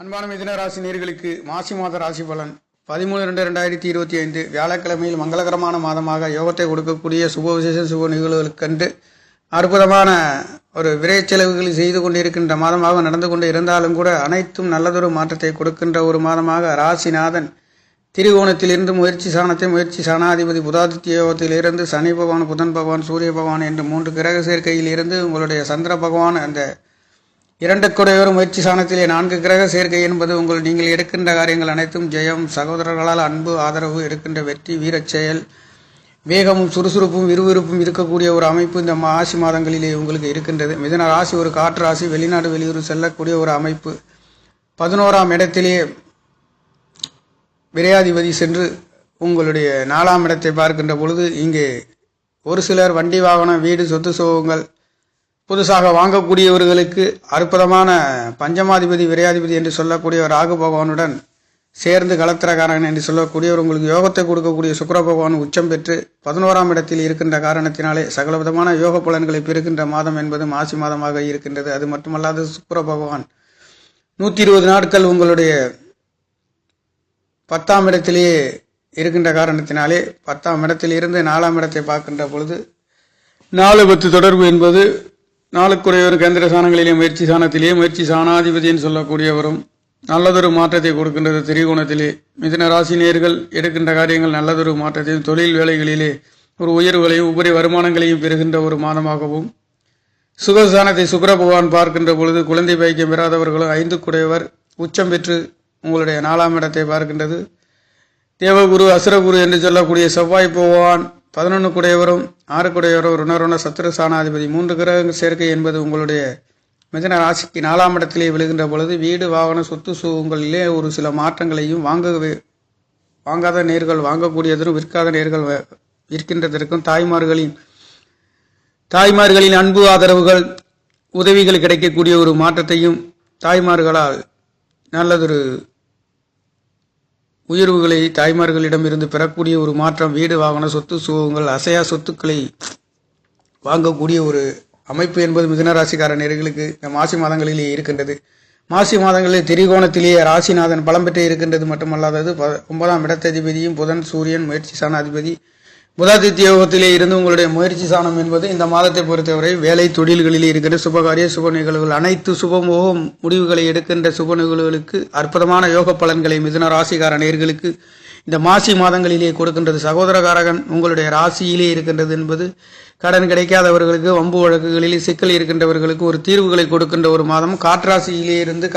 அன்பான மிதன ராசி நேர்களுக்கு மாசி மாத ராசி பலன். பதிமூணு ரெண்டு ரெண்டாயிரத்தி இருபத்தி ஐந்து வியாழக்கிழமையில் மங்களகரமான மாதமாக யோகத்தை கொடுக்கக்கூடிய சுப விசேஷ சுப நிகழ்வுகளுக்கண்டு அற்புதமான ஒரு விரை செலவுகளை செய்து கொண்டிருக்கின்ற மாதமாக நடந்து கொண்டு இருந்தாலும் கூட அனைத்தும் நல்லதொரு மாற்றத்தை கொடுக்கின்ற ஒரு மாதமாக ராசிநாதன் திரிகோணத்திலிருந்து முயற்சி சாணத்தை முயற்சி சாணாதிபதி புதாதித்ய யோகத்திலிருந்து சனி பகவான் புதன் பகவான் சூரிய பகவான் என்று மூன்று கிரக சேர்க்கையில் இருந்து உங்களுடைய சந்திர பகவான் அந்த இரண்டு முயற்சி சாணத்திலே நான்கு கிரக சேர்க்கை என்பது உங்கள் நீங்கள் எடுக்கின்ற காரியங்கள் அனைத்தும் ஜெயம் சகோதரர்களால் அன்பு ஆதரவு எடுக்கின்ற வெற்றி வீரச் செயல் வேகமும் சுறுசுறுப்பும் விறுவிறுப்பும் இருக்கக்கூடிய ஒரு அமைப்பு இந்த ஆசி மாதங்களிலே உங்களுக்கு இருக்கின்றது. மிதன ராசி ஒரு காற்று ராசி வெளிநாடு வெளியூர் செல்லக்கூடிய ஒரு அமைப்பு. பதினோராம் இடத்திலே விரையாதிபதி சென்று உங்களுடைய நாலாம் இடத்தை பார்க்கின்ற பொழுது இங்கே ஒரு சிலர் வண்டி வாகனம் வீடு சொத்து சோகங்கள் புதுசாக வாங்கக்கூடியவர்களுக்கு அற்புதமான பஞ்சமாதிபதி விரையாதிபதி என்று சொல்லக்கூடிய ராகு பகவானுடன் சேர்ந்து கலத்திரக்காரன் என்று சொல்லக்கூடியவர் உங்களுக்கு யோகத்தை கொடுக்கக்கூடிய சுக்கர பகவான் உச்சம் பெற்று பதினோராம் இடத்தில் இருக்கின்ற காரணத்தினாலே சகல விதமான யோக பலன்களை பெறுகின்ற மாதம் என்பது மாசி மாதமாக இருக்கின்றது. அது மட்டுமல்லாது சுக்கர பகவான் நூற்றி இருபது நாட்கள் உங்களுடைய பத்தாம் இடத்திலேயே இருக்கின்ற காரணத்தினாலே பத்தாம் இடத்தில் இருந்து நாலாம் இடத்தை பார்க்கின்ற பொழுது நாலு பத்து தொடர்பு என்பது நாளுக்குறையவர் கேந்திர சாணங்களிலே முயற்சி சாணத்திலே முயற்சி சாணாதிபதி சொல்லக்கூடியவரும் நல்லதொரு மாற்றத்தை கொடுக்கின்றது திரிகோணத்திலே. மிதுன ராசினியர்கள் எடுக்கின்ற காரியங்கள் நல்லதொரு மாற்றத்தையும் தொழில் வேலைகளிலே ஒரு உயர்வுகளையும் உபரி வருமானங்களையும் பெறுகின்ற ஒரு மாதமாகவும் சுகஸ்தானத்தை சுக்கர பகவான் பார்க்கின்ற பொழுது குழந்தை பாக்கியம் பெறாதவர்களும் ஐந்து குடையவர் உச்சம் பெற்று உங்களுடைய நாலாம் இடத்தை பார்க்கின்றது. தேவகுரு அசுரகுரு என்று சொல்லக்கூடிய செவ்வாய் பகவான் பதினொன்று குடையவரும் ஆறு குடையவரும் ருணருண சத்துரு சாணாதிபதி மூன்று கிரக சேர்க்கை என்பது உங்களுடைய மிதன ராசிக்கு நாலாம் இடத்திலே விழுகின்ற பொழுது வீடு வாகன சொத்து சுகங்களிலே ஒரு சில மாற்றங்களையும் வாங்க வாங்காத நேர்கள் வாங்கக்கூடியதும் விற்காத நேர்கள் வ- விற்கின்றதற்கும் தாய்மார்களின் தாய்மார்களின் அன்பு ஆதரவுகள் உதவிகள் கிடைக்கக்கூடிய ஒரு மாற்றத்தையும் தாய்மார்களால் நல்லதொரு உயர்வுகளை தாய்மார்களிடமிருந்து பெறக்கூடிய ஒரு மாற்றம் வீடு வாகன சொத்து சுகங்கள் அசையா சொத்துக்களை வாங்கக்கூடிய ஒரு அமைப்பு என்பது மிதுனராசிக்கார நேர்களுக்கு இந்த மாசி மாதங்களிலே இருக்கின்றது. மாசி மாதங்களில் திரிகோணத்திலேயே ராசிநாதன் பலம் பெற்று இருக்கின்றது மட்டுமல்லாதது ப- ஒன்பதாம் இடத்ததிபதியும் புதன் சூரியன் முயற்சி சாணாதிபதி புதாதித்ய யோகத்திலே இருந்து உங்களுடைய முயற்சி சாணம் என்பது இந்த மாதத்தை பொறுத்தவரை வேலை தொழில்களிலே இருக்கின்ற சுபகாரிய சுப நிகழ்வுகள் அனைத்து சுபமோக முடிவுகளை எடுக்கின்ற சுப நிகழ்வுகளுக்கு அற்புதமான யோக பலன்களை மிதுன ராசிகார நேர்களுக்கு இந்த மாசி மாதங்களிலே கொடுக்கின்றது. சகோதரகாரகன் உங்களுடைய ராசியிலே இருக்கின்றது என்பது கடன் கிடைக்காதவர்களுக்கு வம்பு வழக்குகளில் சிக்கல் இருக்கின்றவர்களுக்கு ஒரு தீர்வுகளை கொடுக்கின்ற ஒரு மாதம். காற்றாசியிலே இருந்து